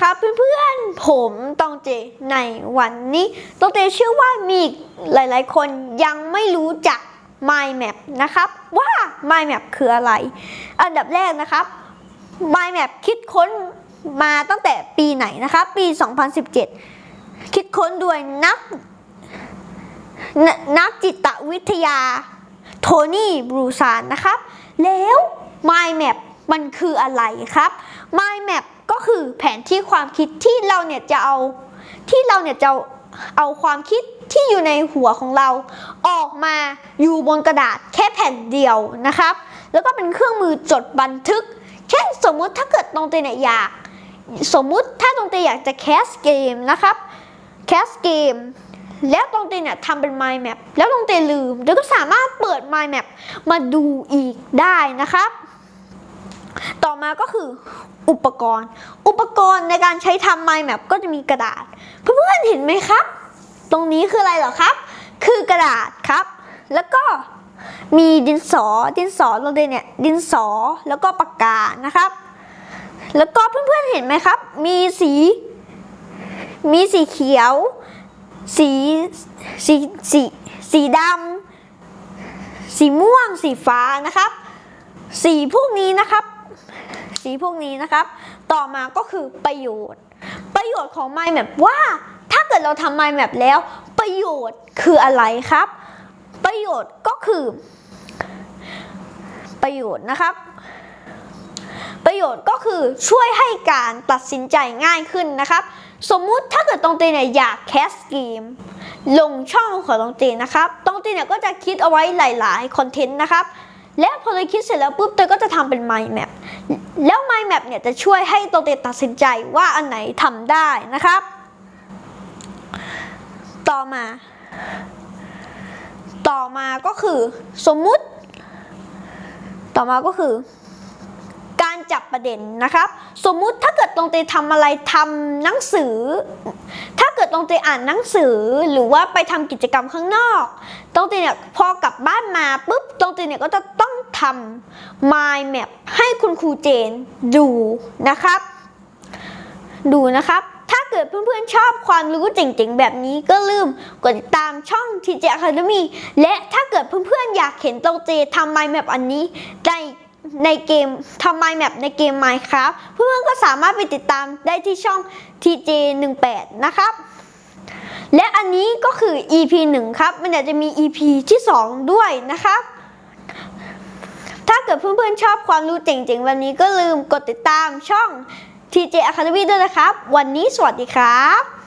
ครับเพื่อนๆ ผมตองเจในวันนี้ตองเจเชื่อว่ามีหลายๆ คนยังไม่รู้จัก Mind Map นะครับว่า Mind Map คืออะไร อันดับแรกนะครับ Mind Map คิดค้นมาตั้งแต่ปีไหนนะครับ ปี 2017 คิดค้นโดยนักนนักจิตวิทยาโทนี่บรูซานนะครับ แล้ว Mind Map มันคืออะไรครับ Mind Map คือแผนที่ความคิดที่เราเนี่ยจะเอาที่เราเนี่ยจะเอาความคิดที่อยู่ในหัวของเรา ออกมาอยู่บนกระดาษแค่แผ่นเดียวนะครับ แล้วก็เป็นเครื่องมือจดบันทึก เช่นสมมุติถ้าเกิดตรงเตเนี่ยอยาก สมมุติถ้าตรงเตอยากจะแคสเกมนะครับแคสเกมแล้วตรงเตเนี่ยทำเป็น mind map แล้วตรงเตลืมเดี๋ยวก็สามารถเปิด mind map มาดูอีกได้นะครับ มาก็คืออุปกรณ์ อุปกรณ์ในการใช้ทำ mind map ก็จะมีกระดาษ เพื่อนๆเห็นไหมครับ ตรงนี้คืออะไรหรอครับ คือกระดาษครับ แล้วก็มีดินสอ ดินสอลงเลยเนี่ยดินสอแล้วก็ปากกานะครับ แล้วก็เพื่อนๆเห็นไหมครับ มีสี มีสีเขียว สีสีสีสีดำสีม่วงสีฟ้านะครับ สีพวกนี้นะครับ สีพวกนี้นะครับ ต่อมาก็คือประโยชน์ ประโยชน์ของ Mind Map ว่า ถ้าเกิดเราทำ Mind Map แล้ว ประโยชน์คืออะไรครับ ประโยชน์ก็คือ ประโยชน์นะครับ ประโยชน์ก็คือช่วยให้การตัดสินใจง่ายขึ้นนะครับ สมมุติถ้าเกิดตรงตีเนี่ยอยากแคสเกมลงช่องของตรงตีนะครับตรงตีเนี่ยก็จะคิดเอาไว้หลาย ๆ คอนเทนต์นะครับ แล้วพอเราคิดเสร็จแล้วปุ๊บเตยก็จะทำเป็น mind map แล้ว mind map เนี่ยจะช่วยให้ตรงเตยตัดสินใจว่าอันไหนทำได้นะครับ ต่อมา ต่อมาก็คือสมมุติ ต่อมาก็คือ การจับประเด็นนะครับ สมมุติถ้าเกิดตรงเตยทำอะไรทำหนังสือ ถ้าเกิดตรงเตยอ่านหนังสือหรือว่าไปทำกิจกรรมข้างนอก ตรงเตยเนี่ยพอกลับบ้านมาปุ๊บตรงเตยเนี่ยก็จะต้อง ทำ mind map ให้คุณครูเจนดูนะครับ ดูนะครับ ถ้าเกิดเพื่อนๆชอบความรู้เจ๋งๆ แบบนี้ก็ลืมกดติดตามช่อง TJ Academy และถ้าเกิดเพื่อนๆอยากเห็นโตเจทำ mind map อันนี้ในในเกมทำ mind map ในเกม Minecraft เพื่อนๆก็สามารถไปติดตามได้ที่ช่อง TJ 18 นะครับและอันนี้ก็คือ EP 1 ครับ มันอาจจะมี EP ที่ 2 ด้วยนะครับ ถ้าเกิดเพื่อนๆชอบความรู้เจ๋งๆแบบนี้ก็ลืมกดติดตามช่อง TJ Academy ด้วยนะครับ วันนี้สวัสดีครับ